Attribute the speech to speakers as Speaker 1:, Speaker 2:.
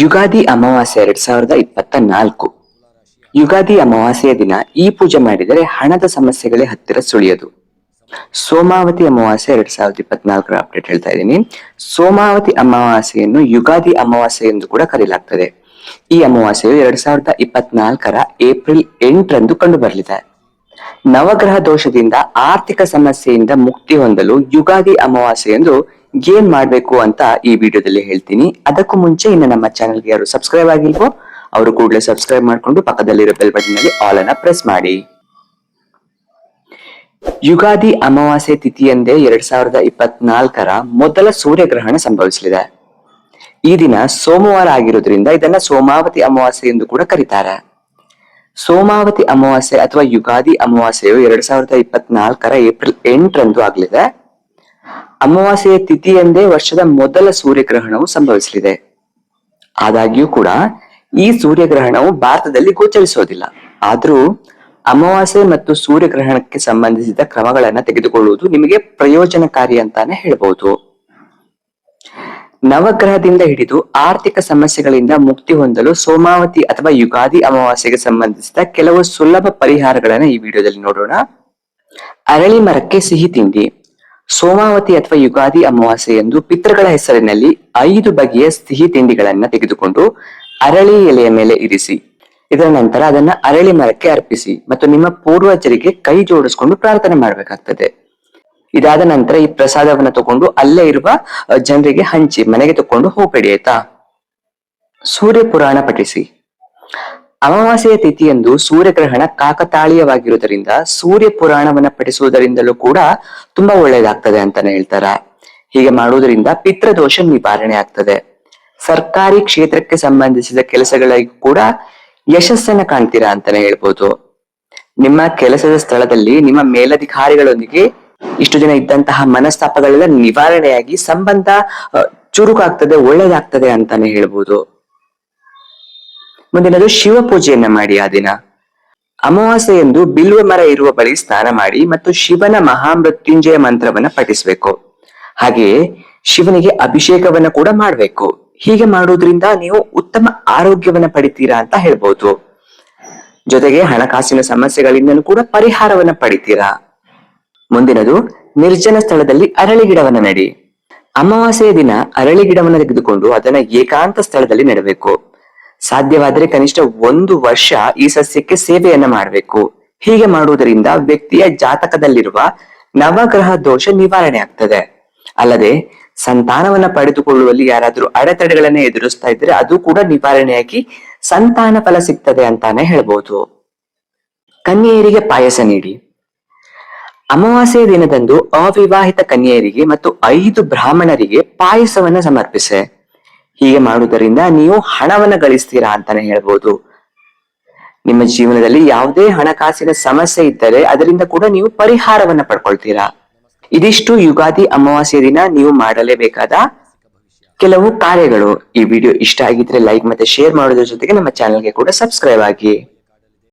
Speaker 1: ಯುಗಾದಿ ಅಮಾವಾಸ್ಯೆ ಎರಡ್ ಸಾವಿರದ ಇಪ್ಪತ್ತ ನಾಲ್ಕು. ಯುಗಾದಿ ಅಮಾವಾಸ್ಯೆಯ ದಿನ ಈ ಪೂಜೆ ಮಾಡಿದರೆ ಹಣದ ಸಮಸ್ಯೆಗಳೇ ಹತ್ತಿರ ಸುಳಿಯದು. ಸೋಮಾವತಿ ಅಮಾವಾಸ್ಯೆ ಎರಡ್ ಸಾವಿರದ ಇಪ್ಪತ್ನಾಲ್ಕರ ಅಪ್ಡೇಟ್ ಹೇಳ್ತಾ ಇದ್ದೀನಿ. ಸೋಮಾವತಿ ಅಮಾವಾಸ್ಯೆಯನ್ನು ಯುಗಾದಿ ಅಮಾವಾಸ್ಯೆ ಎಂದು ಕೂಡ ಕರೆಯಲಾಗ್ತದೆ ಈ ಅಮಾವಾಸ್ಯೆಯು ಎರಡ್ ಸಾವಿರದ ಇಪ್ಪತ್ನಾಲ್ಕರ ಏಪ್ರಿಲ್ ಎಂಟರಂದು ಕಂಡು ಬರಲಿದೆ. ನವಗ್ರಹ ದೋಷದಿಂದ ಆರ್ಥಿಕ ಸಮಸ್ಯೆಯಿಂದ ಮುಕ್ತಿ ಹೊಂದಲು ಯುಗಾದಿ ಅಮಾವಾಸ್ಯೆ ಎಂದು ಏನ್ ಮಾಡ್ಬೇಕು ಅಂತ ಈ ವಿಡಿಯೋದಲ್ಲಿ ಹೇಳ್ತೀನಿ. ಅದಕ್ಕೂ ಮುಂಚೆ ಇನ್ನು ನಮ್ಮ ಚಾನೆಲ್ಗೆ ಯಾರು ಸಬ್ಸ್ಕ್ರೈಬ್ ಆಗಿಲ್ವೋ, ಅವರು ಕೂಡಲೇ ಸಬ್ಸ್ಕ್ರೈಬ್ ಮಾಡಿಕೊಂಡು ಪಕ್ಕದಲ್ಲಿರೋ ಬೆಲ್ ಬಟನ್ನಲ್ಲಿ ಆಲ್ ಅನ್ನ ಪ್ರೆಸ್ ಮಾಡಿ. ಯುಗಾದಿ ಅಮಾವಾಸ್ಯೆ ತಿಥಿಯಂದೇ ಎರಡ್ ಸಾವಿರದ ಇಪ್ಪತ್ನಾಲ್ಕರ ಮೊದಲ ಸೂರ್ಯಗ್ರಹಣ ಸಂಭವಿಸಲಿದೆ. ಈ ದಿನ ಸೋಮವಾರ ಆಗಿರೋದ್ರಿಂದ ಇದನ್ನ ಸೋಮಾವತಿ ಅಮಾವಾಸ್ಯೆ ಎಂದು ಕೂಡ ಕರೀತಾರೆ. ಸೋಮಾವತಿ ಅಮಾವಾಸ್ಯೆ ಅಥವಾ ಯುಗಾದಿ ಅಮಾವಾಸ್ಯೆಯು ಎರಡ್ ಸಾವಿರದ ಇಪ್ಪತ್ನಾಲ್ಕರ ಏಪ್ರಿಲ್ ಎಂಟರಂದು ಆಗಲಿದೆ. ಅಮಾವಾಸ್ಯೆಯ ತಿಥಿಯಂದೇ ವರ್ಷದ ಮೊದಲ ಸೂರ್ಯಗ್ರಹಣವು ಸಂಭವಿಸಲಿದೆ. ಆದಾಗ್ಯೂ ಕೂಡ ಈ ಸೂರ್ಯಗ್ರಹಣವು ಭಾರತದಲ್ಲಿ ಗೋಚರಿಸೋದಿಲ್ಲ ಆದರೂ ಅಮಾವಾಸ್ಯೆ ಮತ್ತು ಸೂರ್ಯಗ್ರಹಣಕ್ಕೆ ಸಂಬಂಧಿಸಿದ ಕ್ರಮಗಳನ್ನ ತೆಗೆದುಕೊಳ್ಳುವುದು ನಿಮಗೆ ಪ್ರಯೋಜನಕಾರಿ ಅಂತಾನೆ ಹೇಳಬಹುದು ನವಗ್ರಹದಿಂದ ಹಿಡಿದು ಆರ್ಥಿಕ ಸಮಸ್ಯೆಗಳಿಂದ ಮುಕ್ತಿ ಹೊಂದಲು ಸೋಮಾವತಿ ಅಥವಾ ಯುಗಾದಿ ಅಮಾವಾಸ್ಯೆಗೆ ಸಂಬಂಧಿಸಿದ ಕೆಲವು ಸುಲಭ ಪರಿಹಾರಗಳನ್ನು ಈ ವಿಡಿಯೋದಲ್ಲಿ ನೋಡೋಣ. ಅರಳಿ ಮರಕ್ಕೆ ಸಿಹಿ ತಿಂಡಿ. ಸೋಮಾವತಿ ಅಥವಾ ಯುಗಾದಿ ಅಮಾವಾಸ್ಯೆ ಎಂದು ಪಿತೃಗಳ ಹೆಸರಿನಲ್ಲಿ ಐದು ಬಗೆಯ ಸಿಹಿ ತಿಂಡಿಗಳನ್ನ ತೆಗೆದುಕೊಂಡು ಅರಳಿ ಎಲೆಯ ಮೇಲೆ ಇರಿಸಿ, ಇದರ ನಂತರ ಅದನ್ನ ಅರಳಿ ಮರಕ್ಕೆ ಅರ್ಪಿಸಿ ಮತ್ತು ನಿಮ್ಮ ಪೂರ್ವಜರಿಗೆ ಕೈ ಜೋಡಿಸ್ಕೊಂಡು ಪ್ರಾರ್ಥನೆ ಮಾಡಬೇಕಾಗ್ತದೆ. ಇದಾದ ನಂತರ ಈ ಪ್ರಸಾದವನ್ನ ತಗೊಂಡು ಅಲ್ಲೇ ಇರುವ ಜನರಿಗೆ ಹಂಚಿ ಮನೆಗೆ ತಕೊಂಡು ಹೋಗಬೇಡಿ, ಆಯ್ತಾ? ಸೂರ್ಯ ಪುರಾಣ ಪಠಿಸಿ. ಅಮಾವಾಸ್ಯೆಯ ತಿಥಿಯಂದು ಸೂರ್ಯಗ್ರಹಣ ಕಾಕತಾಳೀಯವಾಗಿರುವುದರಿಂದ ಸೂರ್ಯ ಪುರಾಣವನ್ನ ಪಠಿಸುವುದರಿಂದಲೂ ಕೂಡ ತುಂಬಾ ಒಳ್ಳೇದಾಗ್ತದೆ ಅಂತಾನೆ ಹೇಳ್ತಾರ. ಹೀಗೆ ಮಾಡುವುದರಿಂದ ಪಿತೃದೋಷ ನಿವಾರಣೆ ಆಗ್ತದೆ. ಸರ್ಕಾರಿ ಕ್ಷೇತ್ರಕ್ಕೆ ಸಂಬಂಧಿಸಿದ ಕೆಲಸಗಳಿಗೂ ಕೂಡ ಯಶಸ್ಸನ್ನ ಕಾಣ್ತೀರಾ ಅಂತಾನೆ ಹೇಳ್ಬೋದು. ನಿಮ್ಮ ಕೆಲಸದ ಸ್ಥಳದಲ್ಲಿ ನಿಮ್ಮ ಮೇಲಧಿಕಾರಿಗಳೊಂದಿಗೆ ಇಷ್ಟು ಜನ ಇದ್ದಂತಹ ಮನಸ್ತಾಪಗಳೆಲ್ಲ ನಿವಾರಣೆಯಾಗಿ ಸಂಬಂಧ ಚುರುಕಾಗ್ತದೆ, ಒಳ್ಳೇದಾಗ್ತದೆ ಅಂತಾನೆ ಹೇಳ್ಬೋದು. ಮುಂದಿನದು ಶಿವ ಪೂಜೆಯನ್ನ ಮಾಡಿ ಆ ದಿನ. ಅಮಾವಾಸ್ಯೆಯಂದು ಬಿಲ್ವ ಮರ ಇರುವ ಬಳಿ ಸ್ನಾನ ಮಾಡಿ ಮತ್ತು ಶಿವನ ಮಹಾಮೃತ್ಯುಂಜಯ ಮಂತ್ರವನ್ನ ಪಠಿಸಬೇಕು. ಹಾಗೆಯೇ ಶಿವನಿಗೆ ಅಭಿಷೇಕವನ್ನ ಕೂಡ ಮಾಡಬೇಕು. ಹೀಗೆ ಮಾಡುವುದರಿಂದ ನೀವು ಉತ್ತಮ ಆರೋಗ್ಯವನ್ನ ಪಡಿತೀರಾ ಅಂತ ಹೇಳ್ಬೋದು. ಜೊತೆಗೆ ಹಣಕಾಸಿನ ಸಮಸ್ಯೆಗಳಿಂದಲೂ ಕೂಡ ಪರಿಹಾರವನ್ನ ಪಡಿತೀರಾ. ಮುಂದಿನದು, ನಿರ್ಜನ ಸ್ಥಳದಲ್ಲಿ ಅರಳಿ ಗಿಡವನ್ನ ನೆಡಿ. ಅಮಾವಾಸ್ಯೆಯ ದಿನ ಅರಳಿ ಗಿಡವನ್ನ ತೆಗೆದುಕೊಂಡು ಅದನ್ನ ಏಕಾಂತ ಸ್ಥಳದಲ್ಲಿ ನೆಡಬೇಕು. ಸಾಧ್ಯವಾದರೆ ಕನಿಷ್ಠ ಒಂದು ವರ್ಷ ಈ ಸಸ್ಯಕ್ಕೆ ಸೇವೆಯನ್ನ ಮಾಡಬೇಕು. ಹೀಗೆ ಮಾಡುವುದರಿಂದ ವ್ಯಕ್ತಿಯ ಜಾತಕದಲ್ಲಿರುವ ನವಗ್ರಹ ದೋಷ ನಿವಾರಣೆ ಆಗ್ತದೆ. ಅಲ್ಲದೆ ಸಂತಾನವನ್ನ ಪಡೆದುಕೊಳ್ಳುವಲ್ಲಿ ಯಾರಾದರೂ ಅಡೆತಡೆಗಳನ್ನ ಎದುರಿಸ್ತಾ ಇದ್ರೆ ಅದು ಕೂಡ ನಿವಾರಣೆಯಾಗಿ ಸಂತಾನ ಫಲ ಸಿಗ್ತದೆ ಅಂತಾನೆ ಹೇಳ್ಬೋದು. ಕನ್ಯೆಯರಿಗೆ ಪಾಯಸ ನೀಡಿ. ಅಮಾವಾಸ್ಯೆಯ ದಿನದಂದು ಅವಿವಾಹಿತ ಕನ್ಯೆಯರಿಗೆ ಮತ್ತು ಐದು ಬ್ರಾಹ್ಮಣರಿಗೆ ಪಾಯಸವನ್ನ ಸಮರ್ಪಿಸೆ. ಹೀಗೆ ಮಾಡುವುದರಿಂದ ನೀವು ಹಣವನ್ನ ಗಳಿಸ್ತೀರಾ ಅಂತಾನೆ ಹೇಳ್ಬೋದು. ನಿಮ್ಮ ಜೀವನದಲ್ಲಿ ಯಾವುದೇ ಹಣಕಾಸಿನ ಸಮಸ್ಯೆ ಇದ್ದರೆ ಅದರಿಂದ ಕೂಡ ನೀವು ಪರಿಹಾರವನ್ನ ಪಡ್ಕೊಳ್ತೀರಾ. ಇದಿಷ್ಟು ಯುಗಾದಿ ಅಮಾವಾಸ್ಯೆ ದಿನ ನೀವು ಮಾಡಲೇಬೇಕಾದ ಕೆಲವು ಕಾರ್ಯಗಳು. ಈ ವಿಡಿಯೋ ಇಷ್ಟ ಆಗಿದ್ರೆ ಲೈಕ್ ಮತ್ತೆ ಶೇರ್ ಮಾಡೋದ್ರ ಜೊತೆಗೆ ನಮ್ಮ ಚಾನೆಲ್ಗೆ ಕೂಡ ಸಬ್ಸ್ಕ್ರೈಬ್ ಆಗಿ.